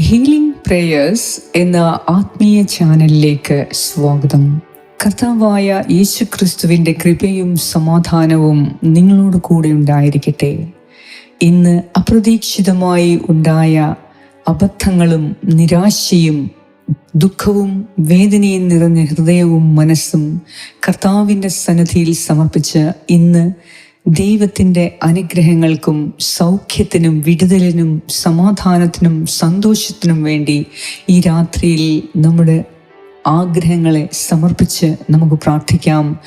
Healing prayers എന്ന ആത്മീയ ചാനലിലേക്ക് സ്വാഗതം. കർത്താവായ യേശു ക്രിസ്തുവിന്റെ കൃപയും സമാധാനവും നിങ്ങളോട് കൂടെ ഉണ്ടായിരിക്കട്ടെ. ഇന്ന് അപ്രതീക്ഷിതമായി ഉണ്ടായ അബദ്ധങ്ങളും നിരാശയും ദുഃഖവും വേദനയും നിറഞ്ഞ ഹൃദയവും മനസ്സും കർത്താവിന്റെ സന്നദ്ധിയിൽ സമർപ്പിച്ച് ഇന്ന് ദൈവത്തിന്റെ അനുഗ്രഹങ്ങൾക്കും സൗഖ്യത്തിനും വിടുതലിനും സമാധാനത്തിനും സന്തോഷത്തിനും വേണ്ടി ഈ രാത്രിയിൽ നമ്മുടെ ആഗ്രഹങ്ങളെ സമർപ്പിച്ച് നമുക്ക് പ്രാർത്ഥിക്കാം.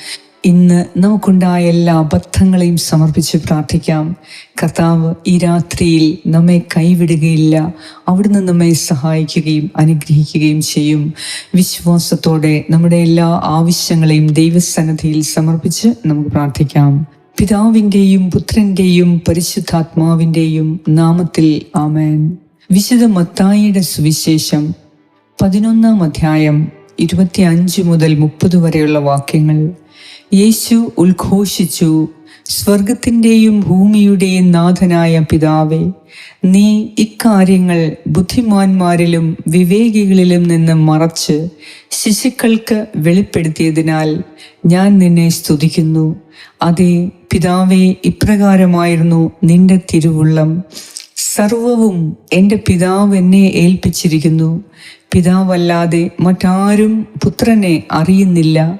ഇന്ന് നമുക്കുണ്ടായ എല്ലാ അബദ്ധങ്ങളെയും സമർപ്പിച്ച് പ്രാർത്ഥിക്കാം. കർത്താവ് ഈ രാത്രിയിൽ നമ്മെ കൈവിടുകയില്ല. അവിടുന്ന് നമ്മെ സഹായിക്കുകയും അനുഗ്രഹിക്കുകയും ചെയ്യും. വിശ്വാസത്തോടെ നമ്മുടെ എല്ലാ ആവശ്യങ്ങളെയും ദൈവസന്നദ്ധിയിൽ സമർപ്പിച്ച് നമുക്ക് പ്രാർത്ഥിക്കാം. പിതാവിന്റെയും പുത്രന്റെയും പരിശുദ്ധാത്മാവിന്റെയും നാമത്തിൽ ആമേൻ. വിശുദ്ധ മത്തായിയുടെ സുവിശേഷം പതിനൊന്നാം അധ്യായം ഇരുപത്തി അഞ്ച് മുതൽ മുപ്പത് വരെയുള്ള വാക്യങ്ങൾ. യേശു ഉദ്ഘോഷിച്ചു സ്വർഗത്തിന്റെയും ഭൂമിയുടെയും നാഥനായ പിതാവേ നീ ഇക്കാര്യങ്ങൾ ബുദ്ധിമാന്മാരിലും വിവേകികളിലും നിന്ന് മറച്ച് ശിശുക്കൾക്ക് വെളിപ്പെടുത്തിയതിനാൽ ഞാൻ നിന്നെ സ്തുതിക്കുന്നു. അതെ പിതാവേ ഇപ്രകാരമായിരുന്നു നിന്റെ തിരുവുള്ളം. സർവവും എന്റെ പിതാവ് എന്നെ ഏൽപ്പിച്ചിരിക്കുന്നു. പിതാവല്ലാതെ മറ്റാരും പുത്രനെ അറിയുന്നില്ല.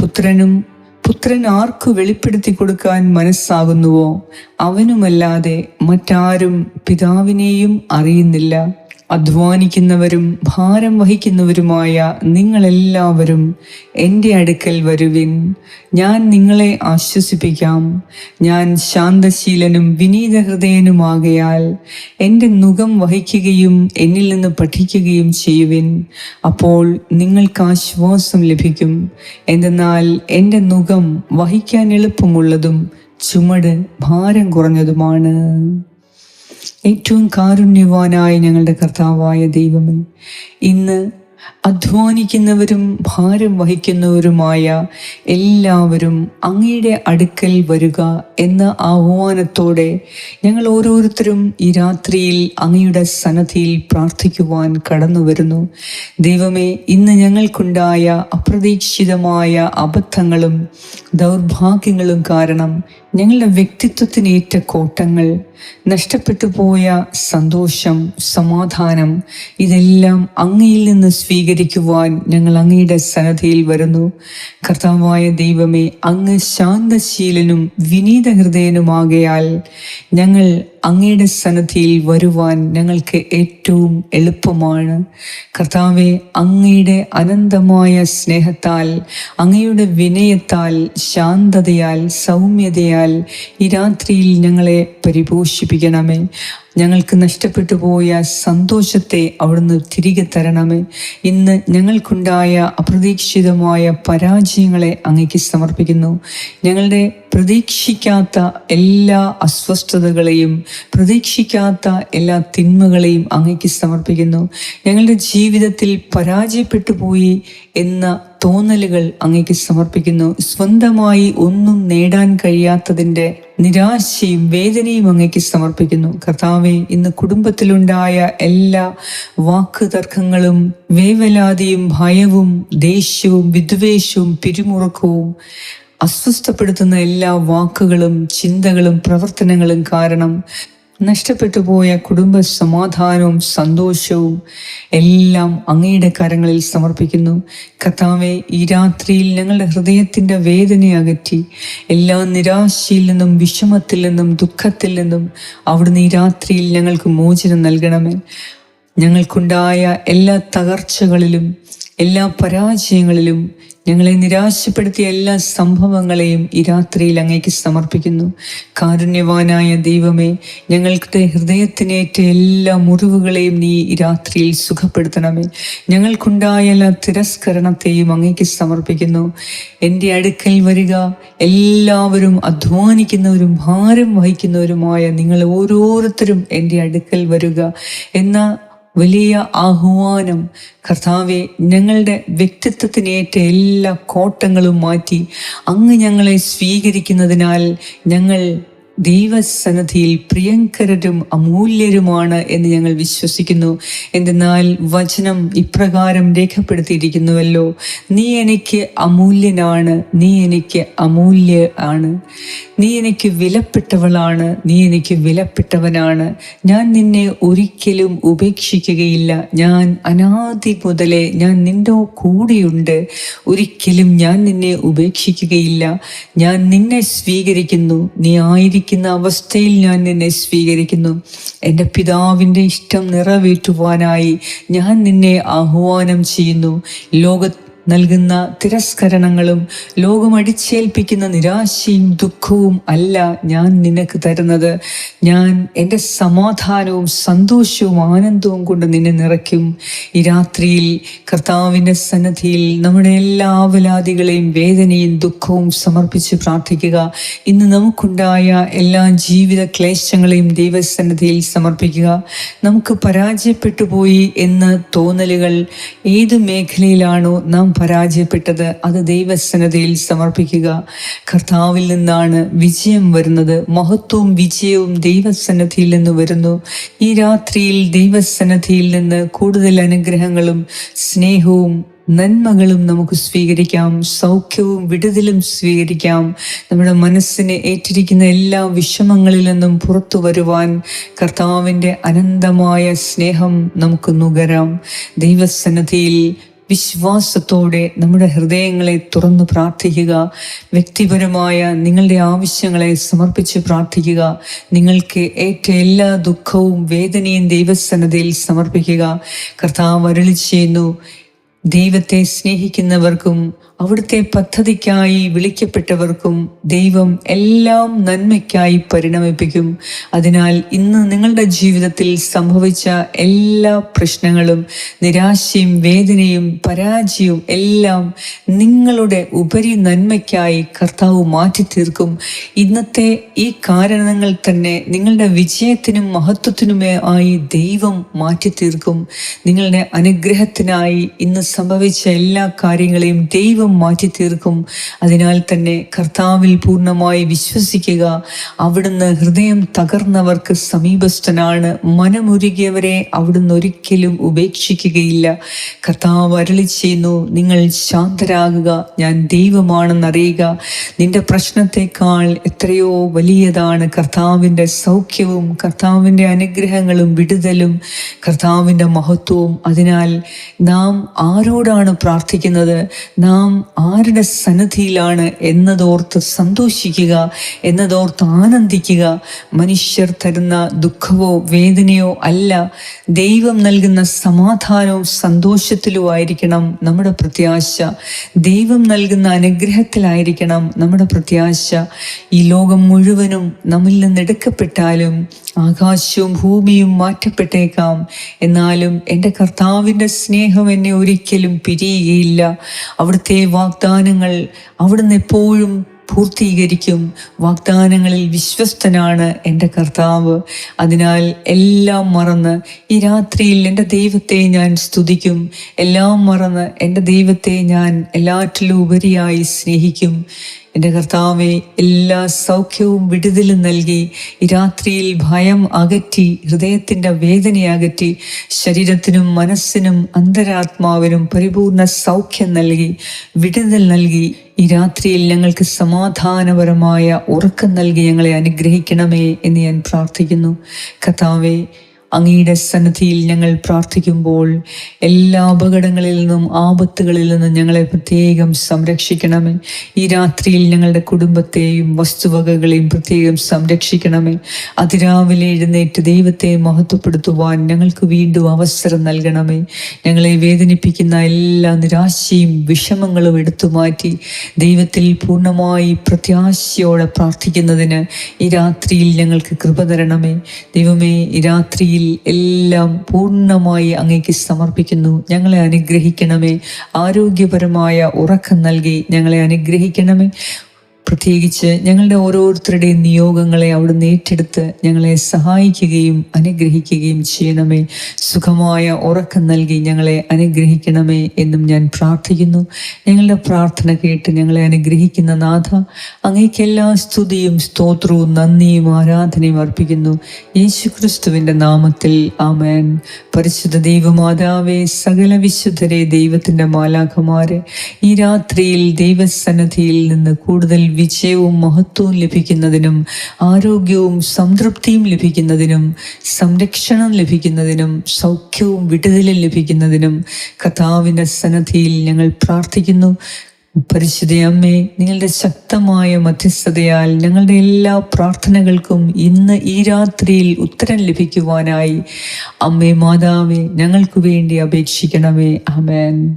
പുത്രനും പുത്രൻ ആർക്കു വെളിപ്പെടുത്തി കൊടുക്കാൻ മനസ്സാകുന്നുവോ? അവനുമല്ലാതെ മറ്റാരും പിതാവിനെയും അറിയുന്നില്ല. അധ്വാനിക്കുന്നവരും ഭാരം വഹിക്കുന്നവരുമായ നിങ്ങളെല്ലാവരും എന്റെ അടുക്കൽ വരുവിൻ. ഞാൻ നിങ്ങളെ ആശ്വസിപ്പിക്കാം. ഞാൻ ശാന്തശീലനും വിനീത ഹൃദയനുമാകയാൽ എന്റെ മുഖം വഹിക്കുകയും എന്നിൽ നിന്ന് പഠിക്കുകയും ചെയ്യുവിൻ. അപ്പോൾ നിങ്ങൾക്ക് ആശ്വാസം ലഭിക്കും. എന്തെന്നാൽ എന്റെ മുഖം വഹിക്കാൻ എളുപ്പമുള്ളതും ചുമട് ഭാരം കുറഞ്ഞതുമാണ്. ഏറ്റവും കാരുണ്യവാനായ ഞങ്ങളുടെ കർത്താവായ ദൈവമേ ഇന്ന് അധ്വാനിക്കുന്നവരും ഭാരം വഹിക്കുന്നവരുമായ എല്ലാവരും അങ്ങയുടെ അടുക്കൽ വരിക എന്ന ആഹ്വാനത്തോടെ ഞങ്ങൾ ഓരോരുത്തരും ഈ രാത്രിയിൽ അങ്ങയുടെ സന്നദ്ധിയിൽ പ്രാർത്ഥിക്കുവാൻ കടന്നു വരുന്നു. ദൈവമേ ഇന്ന് ഞങ്ങൾക്കുണ്ടായ അപ്രതീക്ഷിതമായ അബദ്ധങ്ങളും ദൗർഭാഗ്യങ്ങളും കാരണം ഞങ്ങളുടെ വ്യക്തിത്വത്തിനേറ്റ കോട്ടങ്ങൾ നഷ്ടപ്പെട്ടു പോയ സന്തോഷം സമാധാനം ഇതെല്ലാം അങ്ങയിൽ നിന്ന് സ്വീകരിക്കുവാൻ ഞങ്ങൾ അങ്ങയുടെ സന്നദ്ധയിൽ വരുന്നു. കർത്താവായ ദൈവമേ അങ്ങ് ശാന്തശീലനും വിനീത ഹൃദയനുമാകയാൽ ഞങ്ങൾ അങ്ങയുടെ സന്നദ്ധിയിൽ വരുവാൻ ഞങ്ങൾക്ക് ഏറ്റവും എളുപ്പമാണ്. കർത്താവെ അങ്ങയുടെ അനന്തമായ സ്നേഹത്താൽ അങ്ങയുടെ വിനയത്താൽ ശാന്തതയാൽ സൗമ്യതയാൽ ഈ രാത്രിയിൽ ഞങ്ങളെ പരിപോഷിപ്പിക്കണമേ. ഞങ്ങൾക്ക് നഷ്ടപ്പെട്ടു പോയ സന്തോഷത്തെ അവിടുന്ന് തിരികെ തരണമേ. ഇന്ന് ഞങ്ങൾക്കുണ്ടായ അപ്രതീക്ഷിതമായ പരാജയങ്ങളെ അങ്ങേക്ക് സമർപ്പിക്കുന്നു. ഞങ്ങളുടെ പ്രതീക്ഷിക്കാത്ത എല്ലാ അസ്വസ്ഥതകളെയും പ്രതീക്ഷിക്കാത്ത എല്ലാ തിന്മകളെയും അങ്ങേക്ക് സമർപ്പിക്കുന്നു. ഞങ്ങളുടെ ജീവിതത്തിൽ പരാജയപ്പെട്ടു പോയി എന്ന തോന്നലുകൾ അങ്ങേക്ക് സമർപ്പിക്കുന്നു. സ്വന്തമായി ഒന്നും നേടാൻ കഴിയാത്തതിന്റെ നിരാശയും വേദനയും അങ്ങേക്ക് സമർപ്പിക്കുന്നു. കർത്താവെ ഇന്ന് കുടുംബത്തിലുണ്ടായ എല്ലാ വാക്ക് തർക്കങ്ങളും വേവലാതിയും ഭയവും ദേഷ്യവും വിദ്വേഷവും പിരിമുറുക്കവും അസ്വസ്ഥപ്പെടുത്തുന്ന എല്ലാ വാക്കുകളും ചിന്തകളും പ്രവർത്തനങ്ങളും കാരണം നഷ്ടപ്പെട്ടു പോയ കുടുംബ സമാധാനവും സന്തോഷവും എല്ലാം അങ്ങയുടെ കരങ്ങളിൽ സമർപ്പിക്കുന്നു. കഥാവെ ഈ രാത്രിയിൽ ഞങ്ങളുടെ ഹൃദയത്തിന്റെ വേദന അകറ്റി എല്ലാ നിരാശയിൽ നിന്നും വിഷമത്തിൽ നിന്നും ദുഃഖത്തിൽ നിന്നും അവിടുന്ന് ഈ രാത്രിയിൽ ഞങ്ങൾക്ക് മോചനം നൽകണമേ. ഞങ്ങൾക്കുണ്ടായ എല്ലാ തകർച്ചകളിലും എല്ലാ പരാജയങ്ങളിലും ഞങ്ങളെ നിരാശപ്പെടുത്തിയ എല്ലാ സംഭവങ്ങളെയും ഈ രാത്രിയിൽ അങ്ങേക്ക് സമർപ്പിക്കുന്നു. കാരുണ്യവാനായ ദൈവമേ ഞങ്ങളുടെ ഹൃദയത്തിനേറ്റ എല്ലാ മുറിവുകളെയും നീ ഈ രാത്രിയിൽ സുഖപ്പെടുത്തണമേ. ഞങ്ങൾക്കുണ്ടായ എല്ലാ തിരസ്കരണത്തെയും അങ്ങേക്ക് സമർപ്പിക്കുന്നു. എന്റെ അടുക്കൽ വരിക എല്ലാവരും അധ്വാനിക്കുന്നവരും ഭാരം വഹിക്കുന്നവരുമായ നിങ്ങൾ ഓരോരുത്തരും എന്റെ അടുക്കൽ വരിക. എന്ന വലിയ ആഹ്വാനം. കർത്താവെ ഞങ്ങളുടെ വ്യക്തിത്വത്തിനേറ്റ എല്ലാ കോട്ടങ്ങളും മാറ്റി അങ്ങ് ഞങ്ങളെ സ്വീകരിക്കുന്നതിനാൽ ഞങ്ങൾ ദൈവസന്നദ്ധിയിൽ പ്രിയങ്കരരും അമൂല്യരുമാണ് എന്ന് ഞങ്ങൾ വിശ്വസിക്കുന്നു. എന്തെന്നാൽ വചനം ഇപ്രകാരം രേഖപ്പെടുത്തിയിരിക്കുന്നുവല്ലോ. നീ എനിക്ക് അമൂല്യനാണ് നീ എനിക്ക് അമൂല്യ ആണ്. നീ എനിക്ക് വിലപ്പെട്ടവളാണ് നീ എനിക്ക് വിലപ്പെട്ടവനാണ്. ഞാൻ നിന്നെ ഒരിക്കലും ഉപേക്ഷിക്കുകയില്ല. ഞാൻ അനാദി മുതലേ ഞാൻ നിന്റെ കൂടെയുണ്ട്. ഒരിക്കലും ഞാൻ നിന്നെ ഉപേക്ഷിക്കുകയില്ല. ഞാൻ നിന്നെ സ്വീകരിക്കുന്നു. നീ ആയിരിക്കുന്ന അവസ്ഥയിൽ ഞാൻ നിന്നെ സ്വീകരിക്കുന്നു. എന്റെ പിതാവിന്റെ ഇഷ്ടം നിറവേറ്റുവാനായി ഞാൻ നിന്നെ ആഹ്വാനം ചെയ്യുന്നു. ലോക നൽകുന്ന തിരസ്കരണങ്ങളും ലോകം അടിച്ചേൽപ്പിക്കുന്ന നിരാശയും ദുഃഖവും അല്ല ഞാൻ നിനക്ക് തരുന്നത്. ഞാൻ എന്റെ സമാധാനവും സന്തോഷവും ആനന്ദവും കൊണ്ട് നിന്നെ നിറയ്ക്കും. ഈ രാത്രിയിൽ കർത്താവിന്റെ സന്നദ്ധിയിൽ നമ്മുടെ എല്ലാ ആവലാദികളെയും വേദനയും ദുഃഖവും സമർപ്പിച്ച് പ്രാർത്ഥിക്കുക. ഇന്ന് നമുക്കുണ്ടായ എല്ലാ ജീവിത ക്ലേശങ്ങളെയും ദൈവസന്നദ്ധിയിൽ സമർപ്പിക്കുക. നമുക്ക് പരാജയപ്പെട്ടു പോയി എന്ന് തോന്നലുകൾ ഏത് മേഖലയിലാണോ നാം പരാജയപ്പെട്ടത് അത് ദൈവസന്നതയിൽ സമർപ്പിക്കുക. കർത്താവിൽ നിന്നാണ് വിജയം വരുന്നത്. മഹത്വവും വിജയവും ദൈവസന്നദ്ധിയിൽ നിന്ന് വരുന്നു. ഈ രാത്രിയിൽ ദൈവസന്നദ്ധിയിൽ നിന്ന് കൂടുതൽ അനുഗ്രഹങ്ങളും സ്നേഹവും നന്മകളും നമുക്ക് സ്വീകരിക്കാം. സൗഖ്യവും വിടുതലും സ്വീകരിക്കാം. നമ്മുടെ മനസ്സിനെ ഏറ്റിരിക്കുന്ന എല്ലാ വിഷമങ്ങളിൽ നിന്നും പുറത്തു വരുവാൻ കർത്താവിന്റെ അനന്തമായ സ്നേഹം നമുക്ക് നുകരാം. ദൈവസന്നദ്ധിയിൽ വിശ്വാസത്തോടെ നമ്മുടെ ഹൃദയങ്ങളെ തുറന്നു പ്രാർത്ഥിക്കുക. വ്യക്തിപരമായ നിങ്ങളുടെ ആവശ്യങ്ങളെ സമർപ്പിച്ച് പ്രാർത്ഥിക്കുക. നിങ്ങൾക്ക് ഏറ്റ എല്ലാ ദുഃഖവും വേദനയും ദൈവസന്നതയിൽ സമർപ്പിക്കുക. കർത്താവ് അരളി ചെയ്യുന്നു. ദൈവത്തെ സ്നേഹിക്കുന്നവർക്കും അവിടുത്തെ പദ്ധതിക്കായി വിളിക്കപ്പെട്ടവർക്കും ദൈവം എല്ലാം നന്മയ്ക്കായി പരിണമിപ്പിക്കും. അതിനാൽ ഇന്ന് നിങ്ങളുടെ ജീവിതത്തിൽ സംഭവിച്ച എല്ലാ പ്രശ്നങ്ങളും നിരാശയും വേദനയും പരാജയവും എല്ലാം നിങ്ങളുടെ ഉപരി നന്മയ്ക്കായി കർത്താവ് മാറ്റി തീർക്കും ഇന്നത്തെ ഈ കാരണങ്ങൾ തന്നെ നിങ്ങളുടെ വിജയത്തിനും മഹത്വത്തിനുമേ ആയി ദൈവം മാറ്റി തീർക്കും നിങ്ങളുടെ അനുഗ്രഹത്തിനായി ഇന്ന് സംഭവിച്ച എല്ലാ കാര്യങ്ങളെയും ദൈവം മാറ്റി തീർക്കും. അതിനാൽ തന്നെ കർത്താവിൽ പൂർണമായി വിശ്വസിക്കുക. അവിടുന്ന് ഹൃദയം തകർന്നവർക്ക് സമീപസ്ഥനാണ്. മനമുരുകിയവരെ അവിടുന്ന് ഒരിക്കലും ഉപേക്ഷിക്കുകയില്ല. കർത്താവ് അരളി ചെയ്യുന്നു നിങ്ങൾ ശാന്തരാകുക. ഞാൻ ദൈവമാണെന്നറിയുക. നിന്റെ പ്രശ്നത്തെക്കാൾ എത്രയോ വലിയതാണ് കർത്താവിന്റെ സൗഖ്യവും കർത്താവിന്റെ അനുഗ്രഹങ്ങളും വിടുതലും കർത്താവിന്റെ മഹത്വവും. അതിനാൽ നാം ആരോടാണ് പ്രാർത്ഥിക്കുന്നത്? നാം ആരുടെ സന്നദ്ധിയിലാണ് എന്നതോർത്ത് സന്തോഷിക്കുക എന്നതോർത്ത് ആനന്ദിക്കുക. മനുഷ്യർ തരുന്ന ദുഃഖമോ വേദനയോ അല്ല. ദൈവം നൽകുന്ന സമാധാനവും സന്തോഷത്തിലും ആയിരിക്കണം നമ്മുടെ പ്രത്യാശ. ദൈവം നൽകുന്ന അനുഗ്രഹത്തിലായിരിക്കണം നമ്മുടെ പ്രത്യാശ. ഈ ലോകം മുഴുവനും നമ്മിൽ നിന്ന് എടുക്കപ്പെട്ടാലും ആകാശവും ഭൂമിയും മാറ്റപ്പെട്ടേക്കാം. എന്നാലും എന്റെ കർത്താവിന്റെ സ്നേഹം എന്നെ ഒരിക്കലും പിരിയുകയില്ല. അവിടുത്തെ വാഗ്ദാനങ്ങൾ അവിടുന്ന് എപ്പോഴും പൂർത്തീകരിക്കും. വാഗ്ദാനങ്ങളിൽ വിശ്വസ്തനാണ് എന്റെ കർത്താവ്. അതിനാൽ എല്ലാം മറന്ന് ഈ രാത്രിയിൽ എന്റെ ദൈവത്തെ ഞാൻ സ്തുതിക്കും. എല്ലാം മറന്ന് എന്റെ ദൈവത്തെ ഞാൻ എല്ലാറ്റിലും ഉപരിയായി സ്നേഹിക്കും. എന്റെ കർത്താവെ എല്ലാ സൗഖ്യവും വിടുതലും നൽകി രാത്രിയിൽ ഭയം അകറ്റി ഹൃദയത്തിന്റെ വേദന അകറ്റി ശരീരത്തിനും മനസ്സിനും അന്തരാത്മാവിനും പരിപൂർണ സൗഖ്യം നൽകി വിടുതൽ നൽകി ഈ രാത്രിയിൽ ഞങ്ങൾക്ക് സമാധാനപരമായ ഉറക്കം നൽകി ഞങ്ങളെ അനുഗ്രഹിക്കണമേ എന്ന് ഞാൻ പ്രാർത്ഥിക്കുന്നു. കർത്താവെ അങ്ങയുടെ സന്നദ്ധിയിൽ ഞങ്ങൾ പ്രാർത്ഥിക്കുമ്പോൾ എല്ലാ അപകടങ്ങളിൽ നിന്നും ആപത്തുകളിൽ നിന്നും ഞങ്ങളെ പ്രത്യേകം സംരക്ഷിക്കണമേ. ഈ രാത്രിയിൽ ഞങ്ങളുടെ കുടുംബത്തെയും വസ്തുവകകളെയും പ്രത്യേകം സംരക്ഷിക്കണമേ. അതിരാവിലെ എഴുന്നേറ്റ് ദൈവത്തെ മഹത്വപ്പെടുത്തുവാൻ ഞങ്ങൾക്ക് വീണ്ടും അവസരം നൽകണമേ. ഞങ്ങളെ വേദനിപ്പിക്കുന്ന എല്ലാ നിരാശയും വിഷമങ്ങളും എടുത്തു മാറ്റി ദൈവത്തിൽ പൂർണമായി പ്രത്യാശയോടെ പ്രാർത്ഥിക്കുന്നതിന് ഈ രാത്രിയിൽ ഞങ്ങൾക്ക് കൃപ തരണമേ. ദൈവമേ ഈ രാത്രിയിൽ എല്ലാം പൂർണമായി അങ്ങേക്ക് സമർപ്പിക്കുന്നു. ഞങ്ങളെ അനുഗ്രഹിക്കണമേ. ആരോഗ്യപരമായ ഉറക്കം നൽകി ഞങ്ങളെ അനുഗ്രഹിക്കണമേ. പ്രത്യേകിച്ച് ഞങ്ങളുടെ ഓരോരുത്തരുടെയും നിയോഗങ്ങളെ അവിടുന്ന് ഏറ്റെടുത്ത് ഞങ്ങളെ സഹായിക്കുകയും അനുഗ്രഹിക്കുകയും ചെയ്യണമേ. സുഖമായ ഉറക്കം നൽകി ഞങ്ങളെ അനുഗ്രഹിക്കണമേ എന്നും ഞാൻ പ്രാർത്ഥിക്കുന്നു. ഞങ്ങളുടെ പ്രാർത്ഥന കേട്ട് ഞങ്ങളെ അനുഗ്രഹിക്കുന്ന നാഥ അങ്ങേക്കെല്ലാ സ്തുതിയും സ്തോത്രവും നന്ദിയും ആരാധനയും അർപ്പിക്കുന്നു. യേശു ക്രിസ്തുവിന്റെ നാമത്തിൽ ആമേൻ. പരിശുദ്ധ ദൈവമാതാവേ സകല വിശുദ്ധരെ ദൈവത്തിന്റെ മാലാഖമാരെ ഈ രാത്രിയിൽ ദൈവസന്നദ്ധിയിൽ നിന്ന് കൂടുതൽ വിജയവും മഹത്വവും ലഭിക്കുന്നതിനും ആരോഗ്യവും സംതൃപ്തിയും ലഭിക്കുന്നതിനും സംരക്ഷണം ലഭിക്കുന്നതിനും സൗഖ്യവും വിടുതലും ലഭിക്കുന്നതിനും കഥാവിന്റെ സന്നദ്ധിയിൽ ഞങ്ങൾ പ്രാർത്ഥിക്കുന്നു. പരിശുദ്ധ അമ്മേ നിങ്ങളുടെ ശക്തമായ മധ്യസ്ഥതയാൽ ഞങ്ങളുടെ എല്ലാ പ്രാർത്ഥനകൾക്കും ഇന്ന് ഈ രാത്രിയിൽ ഉത്തരം ലഭിക്കുവാനായി. അമ്മേ മാതാവേ ഞങ്ങൾക്ക് വേണ്ടി അപേക്ഷിക്കണമേ. അമേൻ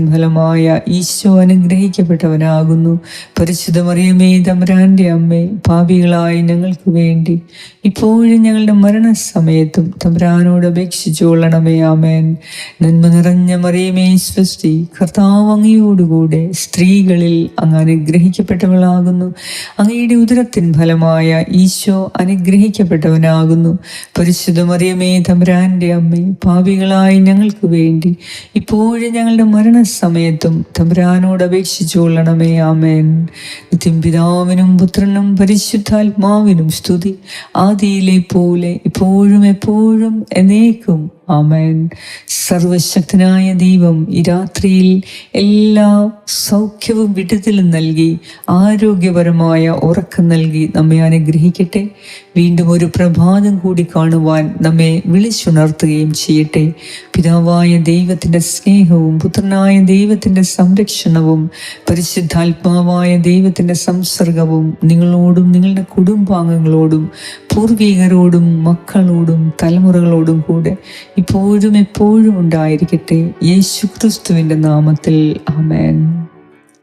ഫലമായ ഈശോ അനുഗ്രഹിക്കപ്പെട്ടവനാകുന്നു. പരിശുദ്ധമറിയമേ മറിയമേ അമ്മ പാപികളായ ഞങ്ങൾക്ക് വേണ്ടി. ഇപ്പോഴും ഞങ്ങളുടെ മരണസമയത്തും തമരാനോട് അപേക്ഷിച്ചുകൊള്ളണമേ ആമേൻ. നന്മ നിറഞ്ഞ മറിയമേ സൃഷ്ടി കർത്താവ് അങ്ങയോടുകൂടെ സ്ത്രീകളിൽ അങ്ങ് അനുഗ്രഹിക്കപ്പെട്ടവളാകുന്നു. അങ്ങയുടെ ഉദരത്തിൻ ഫലമായ ഈശോ അനുഗ്രഹിക്കപ്പെട്ടവനാകുന്നു. പരിശുദ്ധമറിയമേ മറിയമേ അമ്മ പാപികളായ ഞങ്ങൾക്ക് വേണ്ടി. ഇപ്പോഴും ഞങ്ങളുടെ മരണസമയത്തും തമ്പുരാനോട് അപേക്ഷിച്ചു കൊള്ളണമേ ആമേൻ. നിത്യം പിതാവിനും പുത്രനും പരിശുദ്ധാത്മാവിനും സ്തുതി. ആദിയിലെ പോലെ ഇപ്പോഴും എപ്പോഴും എന്നേക്കും. ആമേൻ. സർവശക്തനായ ദൈവം ഈ രാത്രിയിൽ എല്ലാ സൗഖ്യവും വിടുതലും നൽകി ആരോഗ്യപരമായ ഉറക്കം നൽകി നമ്മെ അനുഗ്രഹിക്കട്ടെ. വീണ്ടും ഒരു പ്രഭാതം കൂടി കാണുവാൻ നമ്മെ വിളിച്ചുണർത്തുകയും ചെയ്യട്ടെ. പിതാവായ ദൈവത്തിന്റെ സ്നേഹവും പുത്രനായ ദൈവത്തിന്റെ സംരക്ഷണവും പരിശുദ്ധാത്മാവായ ദൈവത്തിന്റെ സംസർഗവും നിങ്ങളോടും നിങ്ങളുടെ കുടുംബാംഗങ്ങളോടും പൂർവികരോടും മക്കളോടും തലമുറകളോടും കൂടെ ഇപ്പോഴും എപ്പോഴും ഉണ്ടായിരിക്കട്ടെ. യേശു ക്രിസ്തുവിന്റെ നാമത്തിൽ. ആമേൻ.